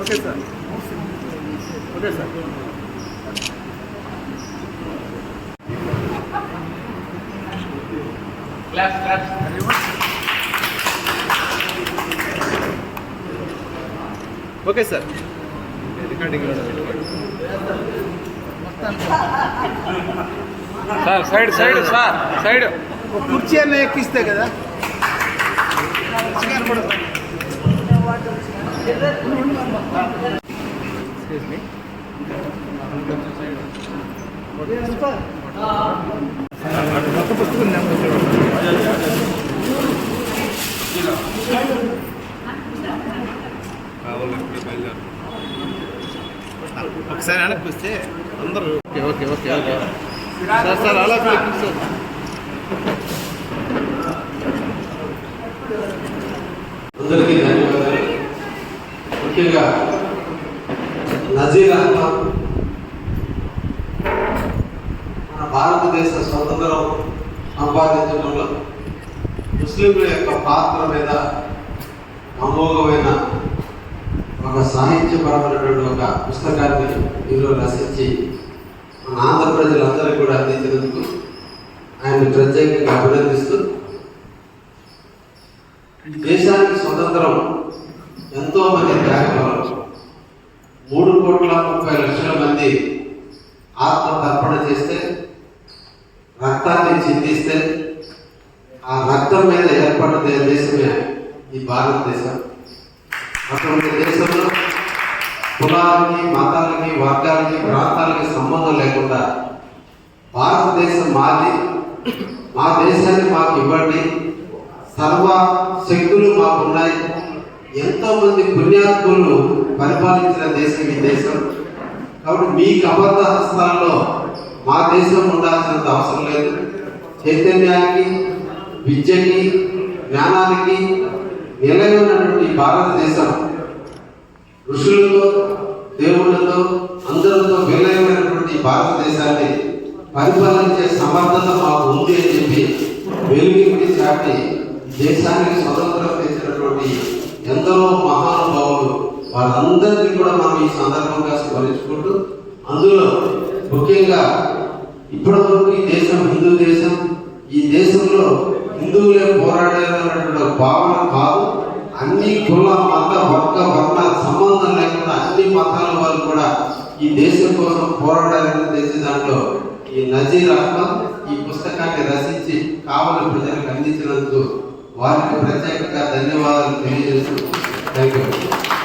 Okay sir. Okay sir okay sir recording sir side side sir side. కుర్చీ అన్న ఎక్కిస్తే కదా. కొత్త పుస్తకం ఒకసారి వెనక్కి వస్తే అందరూ okay okay okay okay sir sir అలా సార్ అందరికీ ధన్యవాదాలు. ముఖ్యంగా నజీర్ అహ్మద్ మన భారతదేశ స్వతంత్రం సంపాదించడంలో ముస్లింల యొక్క పాత్ర మీద అమోఘమైన ఒక సాహిత్యపరమైనటువంటి ఒక పుస్తకాన్ని ఈరోజు రచించి ఆంధ్ర ప్రజలందరికీ కూడా అందించినందుకు ఆయన ప్రత్యేకంగా అభినందిస్తూ దేశానికి స్వతంత్రం ఎంతో మంది త్యాగపరులు. మూడు కోట్ల ముప్పై లక్షల మంది ఆత్మ తర్పణ చేస్తే రక్తాన్ని చిందిస్తే ఆ రక్తం మీద ఏర్పడిన దేశమే ఈ భారతదేశం. అటువంటి దేశంలో కులాలకి మతాలకి వర్గాలకి ప్రాంతాలకి సంబంధం లేకుండా భారతదేశం మాది. మా దేశాన్ని మాకు ఇవ్వండి. సర్వ శక్తులు మాకున్నాయి. ఎంతోమంది పుణ్యాత్ములు పరిపాలించిన దేశం ఈ దేశం. కాబట్టి మీకు అబద్ధ హస్తాల్లో మా దేశం ఉండాల్సినంత అవసరం లేదు. చైతన్యానికి విద్యకి జ్ఞానానికి నిలయమైనటువంటి భారతదేశం ఋషులతో దేవుళ్ళతో అందరితో విలయమైనటువంటి భారతదేశాన్ని పరిపాలించే సమర్థత మాకు ఉంది అని చెప్పి వెలుగుకి చాటి దేశానికి స్వతంత్రం తెచ్చినటువంటి ఎందరో మహానుభావులు వారందరినీ కూడా మనం ఈ సందర్భంగా స్మరించుకుంటూ అందులో ముఖ్యంగా ఇప్పటివరకు ఈ దేశం హిందూ దేశం ఈ దేశంలో హిందువులే పోరాడారన్నటువంటి భావన కాదు. అన్ని కుల మత వర్గ వర్ణ సంబంధం లేకుండా అన్ని మతాల వాళ్ళు కూడా ఈ దేశం కోసం పోరాడాలని తెలిసిన దాంట్లో ఈ నజీర్ అహ్మద్ ఈ పుస్తకాన్ని రచించి కావలి ప్రజలకు అందించినందుకు వారికి ప్రత్యేకంగా ధన్యవాదాలు తెలియజేస్తూ థ్యాంక్ యూ